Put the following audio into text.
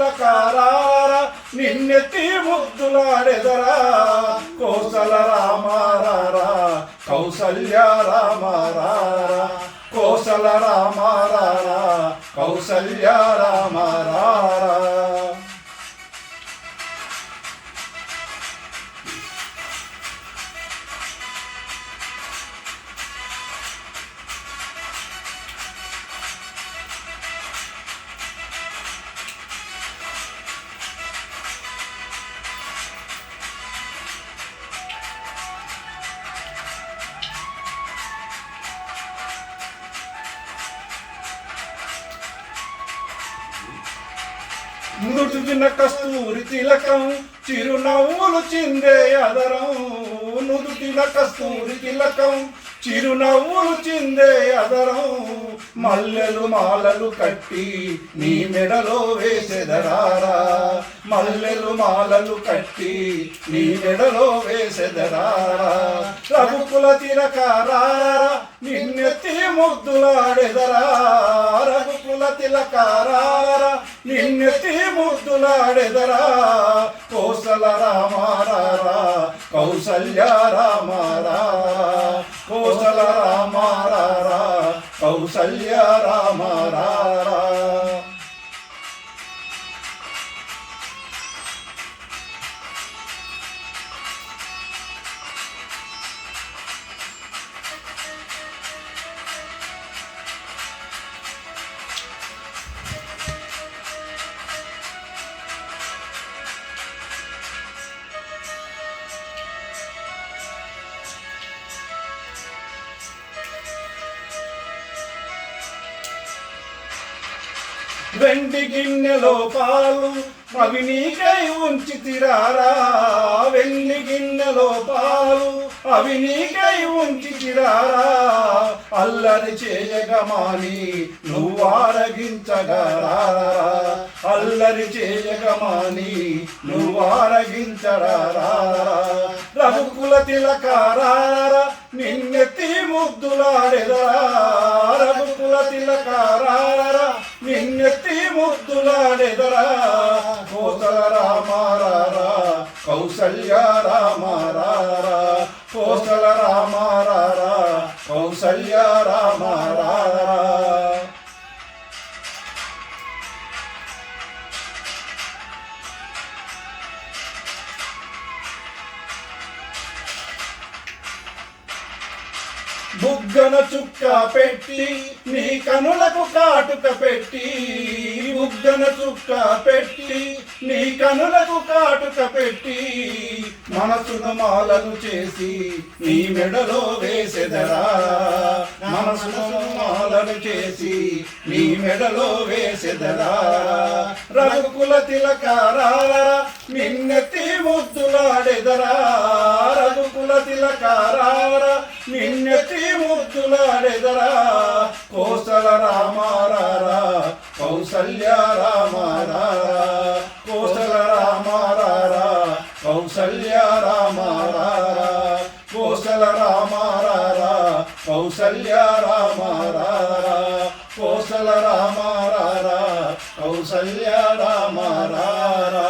రఘుకుల నిన్నెత్తి ముద్దులాడెదరా కోసల రామారారా కౌసల్య రామారారా కోసల రామారారా కౌసల్య రామారారా. నుదుటిన కస్తూరి తిలకం చిరునవ్వులు చిందే అదరం నుదుటిన కస్తూరి తిలకం చిరునవ్వులు చిందే అదరం మల్లెలు మాలలు కట్టి నీ మెడలో వేసెదరారా. మల్లెలు మాలలు కట్టి నీ మెడలో వేసెదరారా. రఘుకుల తిలకారా నిన్నెత్తి ముద్దులాడెదరా రఘుకుల తిలకారా నిన్నెత్తి ముద్దులాడెదరా కోసల రామారా కౌసల్య కౌసల్య రామ రామారారా వెండి గిన్నెలో పాలు అవి నీకై ఉంచి తిరారా? వెండి గిన్నెలో పాలు అవి నీకై ఉంచి తిరారా? అల్లరి చేయగమాని నువ్వు ఆరగించగరా అల్లరి చేయగమాని నువ్వు ఆరగించరారా? రఘుకుల తిలకారారా నిన్నెత్తి ముద్దులాడెదరా? రఘుకుల తిలకారా? ముద్దులాడెదరా కోసల రామారారా కౌసల్య రామారారా కోసల రామారారా కౌసల్య రామారారా బుగ్గన చుక్క పెట్టి నీ కనులకు కాటుక పెట్టి బుగ్గన చుక్క పెట్టి నీ కనులకు కాటుక పెట్టి మనసును మాలను చేసి నీ మెడలో వేసెదరా. మనసును మాలను చేసి నీ మెడలో వేసెదరా. రఘుకుల తిలకారా నిన్నెత్తి ముద్దులాడెదరా. రఘుకుల తిలకారా నిన్నెత్తి ముద్దులాడెదరా. కోసల రామారారా కౌసల్య రామ కోసల రామ కౌసల్య రామ కోసల రామ కౌసల్య రామ కోసల రామ కౌసల్య రామారారా